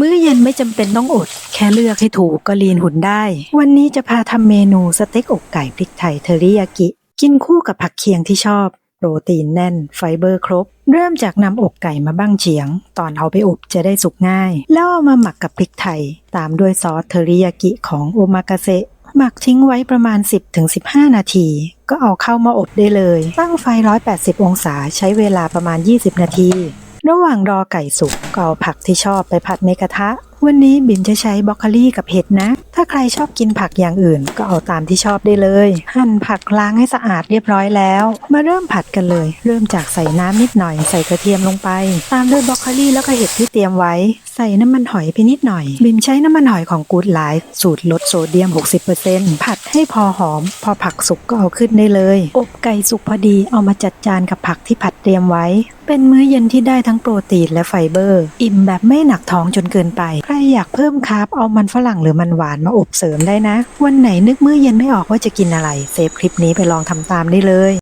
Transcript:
มื้อเย็นไม่จำเป็นต้องอด แค่เลือกให้ถูกก็ลีนหุ่นได้ วันนี้จะพาทำเมนูสเต็กอกไก่พริกไทยเทอริยากิ กินคู่กับผักเคียงที่ชอบ โปรตีนแน่น ไฟเบอร์ครบ เริ่มจากนำอกไก่มาบ้างเฉียง ตอนเอาไปอบจะได้สุกง่าย แล้วเอามาหมักกับพริกไทย ตามด้วยซอสเทอริยากิของโอมากาเซหมักทิ้งไว้ประมาณ 10-15 นาที ก็เอาเข้ามาอบได้เลย ตั้งไฟ 180 องศาใช้เวลาประมาณ 20 นาที ระหว่างรอไก่สุกก็เอาผักที่ชอบไปผัดในกระทะ วันนี้บิมจะใช้บรอกโคลี่กับเห็ดนะ ถ้าใครชอบกินผักอย่างอื่นก็เอาตามที่ชอบได้เลย หั่นผักล้างให้สะอาดเรียบร้อยแล้ว มาเริ่มผัดกันเลย เริ่มจากใส่น้ำนิดหน่อยใส่กระเทียมลงไป ตามด้วยบรอกโคลี่แล้วก็เห็ดที่เตรียมไว้ ใส่น้ำมันหอยไปนิดหน่อย บิมใช้น้ำมันหอยของกูดไลฟ์สูตรลดโซเดียม 60%ผัดให้พอหอม พอผักสุกก็เอาขึ้นได้เลย อบไก่สุกพอดีเอามาจัดจานกับผักที่ผัดเตรียมไว้ เป็นมื้อเย็นที่ได้ทั้งโปรตีนและไฟเบอร์ อิ่มแบบไม่หนักท้องจนเกินไปรอยากเพิ่มคาร์บเอามันฝรั่งหรือมันหวานมาอบเสริมได้นะ วันไหนนึกมื้อเย็นไม่ออกว่าจะกินอะไร เซฟคลิปนี้ไปลองทำตามได้เลย